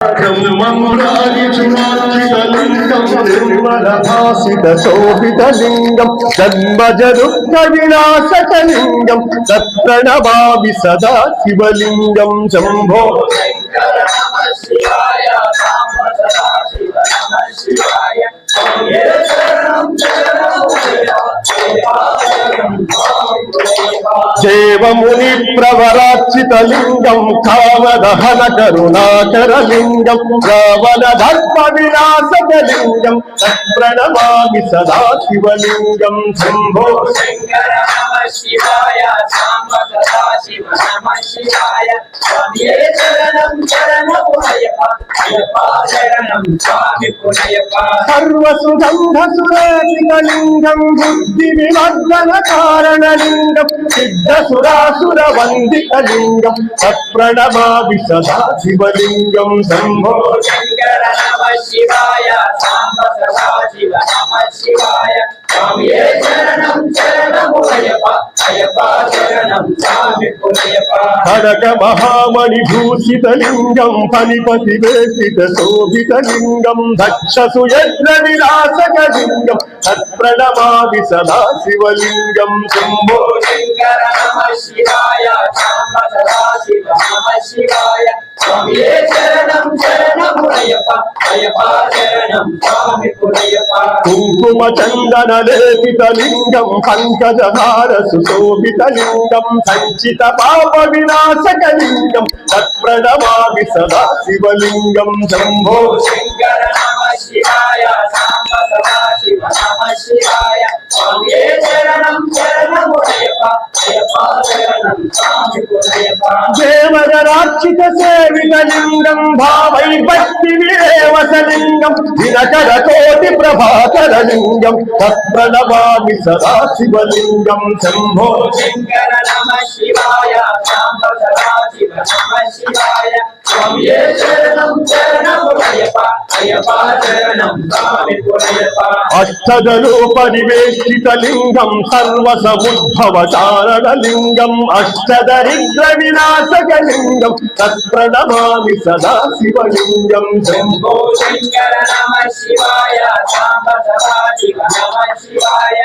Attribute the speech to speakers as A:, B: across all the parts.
A: బ్రహ్మమురాజిచుమార్జితలింగం నిర్మలభాసిత శోభితలింగం జన్మజరుక్త వినాశకలింగం తత్ప్రణమామి దేవముని ప్రవరార్చితలింగం కామదహన కరుణాకరలింగం రావణ ధర్మ వినాశకలింగం తత్ప్రణమామి సదా శివలింగం శంభో
B: శివాయ సాంబ సదా శివ నమ శివాయ అయ్యప్ప
A: బుద్ధి వివర్ధన కారణలింగం సిద్ధసురాసుర వందిత లింగం సప్రణమా సదా శివలింగం శంభో
B: శంకర నమ శివాయ సాంబ శివ నమ శివాయ. స్వామియే శరణం శరణము అయ్యప్ప అయ్యప్ప శరణం స్వామి పునయ్యప్ప
A: కనక మహామణి భూషితలింగం పనిపతి వేసిత శోభితలింగం దక్షసు యజ్ఞ విలాసకలింగం తత్ప్రణమామి సదా శివలింగం శంభో
B: శంకర నమ శివాయ సాంబ సదా శివ నమ శివాయ. స్వామియే శరణం కుంకుమ చందన అయ్యప్ప లింగం పంకజ పునయ్యప్ప
A: శోభిత లింగం సంచిత పాప వినాశక లింగం తత్ప్రణమామి సదా శివలింగం. శంభో
B: శంకర దేవరాక్షిత స్వామి పునయ్యప్ప
A: సేవితలింగం భావై భక్తి విరేవసలింగం దినకర కోటి ప్రభాకర లింగం తత్ప్రణవామి సదా శివలింగం శంభో.
B: శంకర నమ శివాయ సాంబ సదా శివ నమ శివాయ
A: అష్టదరిద్ర వినాశక లింగం తత్ప్రణమామి సదా శివలింగం శంభో
B: శంకర నమ శివాయ సాంబ నమ శివాయ.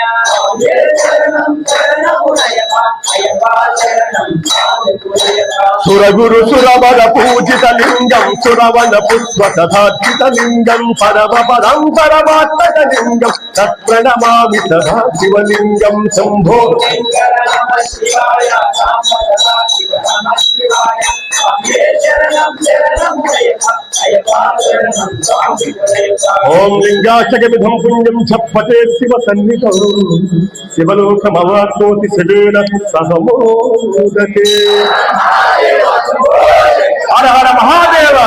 A: సురగురు సురవర పూజిత లింగం సురవణ పుష్ప సదార్చిత లింగం పరమ పరం పరమాత్మక లింగం తత్ప్రణమామి సదా శివలింగం శంభో. ఓం లింగాచక విధం పుణ్యం ఛప్పతే శివ సన్నిధౌ. శివలోకమవాప్నోతి శివేన సహమోదతే హర హర మహాదేవ.